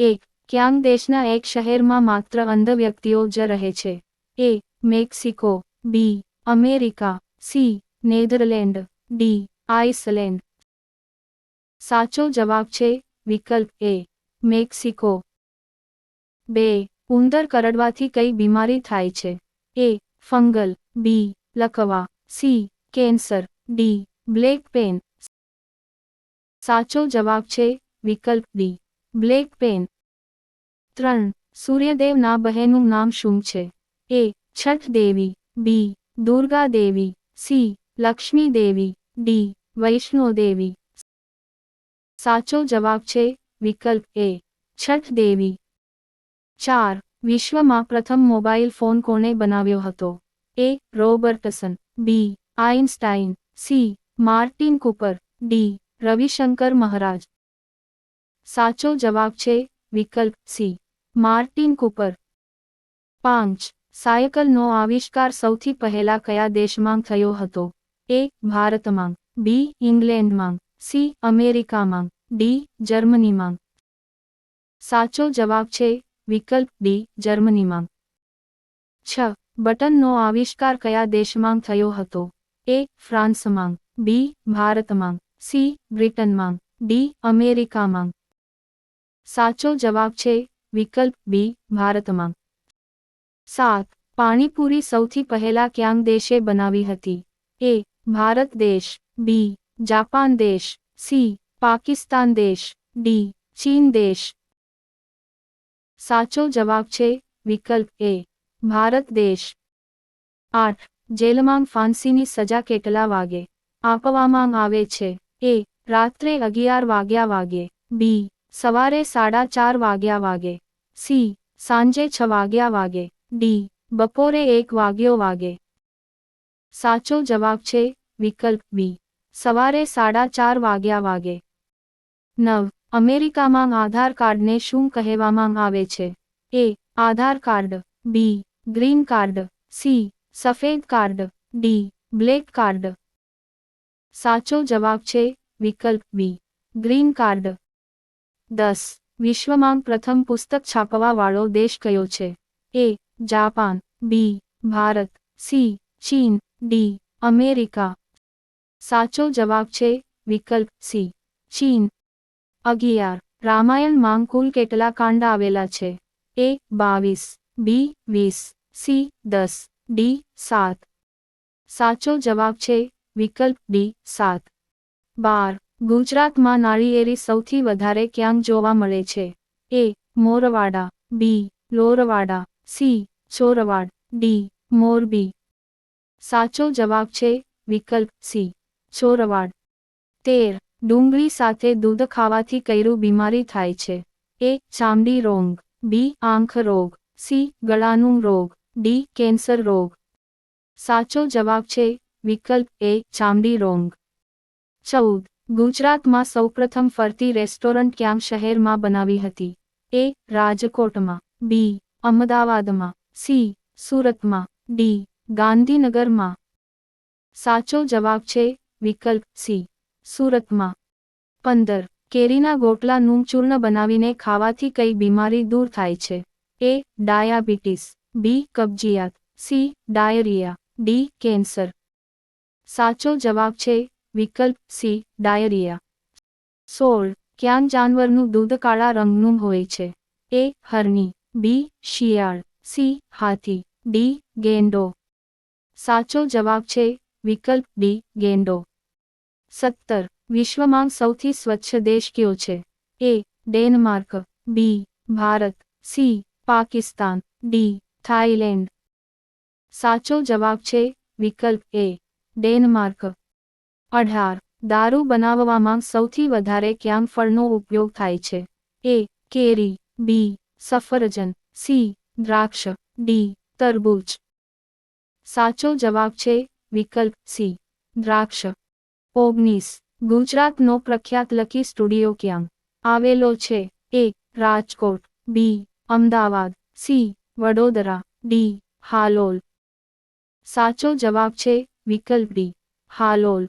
એક, ક્યાંક દેશના એક શહેરમાં માત્ર અંધ વ્યક્તિઓ જ રહે છે. A, Mexico, B, America, C, Netherland, D, Iceland. સાચો જવાબ છે, વિકલ્પ એ, મેક્સિકો. બે, ઉંદર કરડવાથી કઈ બીમારી થાય છે. એ, ફંગલ, બી, લકવા, C, cancer, D, black pen. સાચો જવાબ છે, વિકલ્પ ડી. Black pen. ત્રણ સૂર્યદેવના બહેનનું નામ શું છે? A, Chhath Devi. B, Durga Devi. C, Lakshmi Devi. D, Vaishno Devi. સાચો જવાબ છે વિકલ્પ એ, છઠ દેવી. ચાર, વિશ્વમાં પ્રથમ મોબાઈલ ફોન કોણે બનાવ્યો હતો? A, Robertson. B, Einstein. C, Martin Cooper. D, Ravi Shankar Maharaj. સાચો જવાબ છે, વિકલ્પ સી. Martin Cooper. પાંચ. સાયકલનો આવિષ્કાર સૌથી પહેલા કયા દેશમાં થયો હતો? એ. ભારતમાં. બી. ઇંગ્લેન્ડમાં. સી. અમેરિકામાં. ડી. જર્મનીમાં. સાચો જવાબ છે, વિકલ્પ ડી. જર્મનીમાં. છ. બટનનો આવિષ્કાર કયા દેશમાં થયો હતો? એ. ફ્રાન્સમાં. બી. ભારતમાં. સી. બ્રિટનમાં. ડી. અમેરિકામાં. સાચો જવાબ છે, વિકલ્પ બી ભારતમાં. સાત, પાણીપુરી સૌથી પહેલા ક્યાંક દેશે બનાવી હતી? એ, ભારત દેશ, બી, જાપાન દેશ, સી, પાકિસ્તાન દેશ, ડી, ચીન દેશ. સાચો જવાબ છે, વિકલ્પ એ ભારત દેશ. આઠ, જેલમાં ફાંસીની સજા કેટલા વાગે? આપવામાં આવે છે. એ, રાત્રે અગિયાર વાગ્યા વાગે. બી સવારે સાડા ચાર વાગ્યા વાગે. સી, સાંજે છ વાગ્યા વાગે. ડી, બપોરે એક વાગ્યો વાગે. સાચો જવાબ છે વિકલ્પ બી. સવારે સાડા ચાર વાગ્યા વાગે. નવ, અમેરિકામાં આધાર કાર્ડને શું કહેવામાં આવે છે? A, Aadhaar card. B, green card. C, સફેદ કાર્ડ. D, black card. સાચો જવાબ છે વિકલ્પ બી. Green card. દસ. વિશ્વમાં પ્રથમ પુસ્તક છાપવાવાળો દેશ કયો છે? A. Japan. B. Bharat. C. ચીન. ડી. અમેરિકા. સાચો જવાબ છે વિકલ્પ સી. ચીન. અગિયાર. રામાયણમાં કુલ કેટલા કાંડ આવેલા છે? એ. બાવીસ. બી. વીસ. સી. દસ. ડી. સાત. સાચો જવાબ છે વિકલ્પ ડી. સાત. બાર. ગુજરાતમાં નાળિયેરી સૌથી વધારે ક્યાંક જોવા મળે છે. A. Morwada. B. Lorwada. C. Chorwad. D. Morbi. સાચો જવાબ છે વિકલ્પ સી. ચોરવાડ. તેર. ડુંગળી સાથે દૂધ ખાવાથી કૈરું બીમારી થાય છે. એ. ચામડી રોગ. બી. આંખ રોગ. સી. ગળાનું રોગ. ડી. કેન્સર રોગ. સાચો જવાબ છે વિકલ્પ એ ચામડી રોગ. ચૌદ. ગુજરાતમાં સૌપ્રથમ ફરતી રેસ્ટોરન્ટ ક્યાં શહેરમાં બનાવી હતી? એ, રાજકોટમાં, બી, અમદાવાદમાં, સી, સુરતમાં, ડી, ગાંધીનગરમાં. સાચો જવાબ છે, વિકલ્પ સી, સુરતમાં. પંદર, કેરીના ગોટલાનું ચૂર્ણ બનાવીને ખાવાથી કઈ બીમારી દૂર થાય છે? એ, ડાયાબિટીસ, બી, કબજિયાત, સી, ડાયરિયા, ડી, કેન્સર. સાચો જવાબ છે વિકલ્પ સી, ડાયરિયા. સોળ, ક્યાં જાનવરનું દૂધ કાળા રંગનું હોય છે? એ, હરણી. બી, શિયાળ. સી, હાથી. ડી, ગેંડો. સાચો જવાબ છે વિકલ્પ ડી, ગેંડો. સત્તર, વિશ્વમાં સૌથી સ્વચ્છ દેશ કયો છે? A, Denmark. B, Bharat. C, Pakistan. D Thailand સાચો જવાબ છે વિકલ્પ એ, ડેનમાર્ક. અઢાર. દારૂ બનાવવામાં સૌથી વધારે ક્યાં ફળનો ઉપયોગ થાય છે? એ. કેરી. બી. સફરજન. સી. દ્રાક્ષ. ડી. તરબૂચ. સાચો જવાબ છે વિકલ્પ સી. દ્રાક્ષ. ઓગણીસ. ગુજરાતનો પ્રખ્યાત લકી સ્ટુડિયો ક્યાં? આવેલો છે A. Rajkot. B. Ahmedabad. C. Vadodara. D. Halol. સાચો જવાબ છે વિકલ્પ ડી. હાલોલ.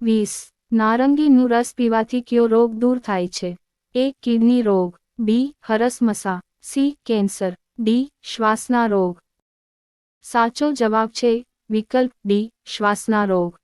વીસ. નારંગીનું રસ પીવાથી કયો રોગ દૂર થાય છે? એ, કિડની રોગ. બી હરસમસા સી, કેન્સર. ડી, શ્વાસના રોગ. સાચો જવાબ છે વિકલ્પ ડી, શ્વાસના રોગ.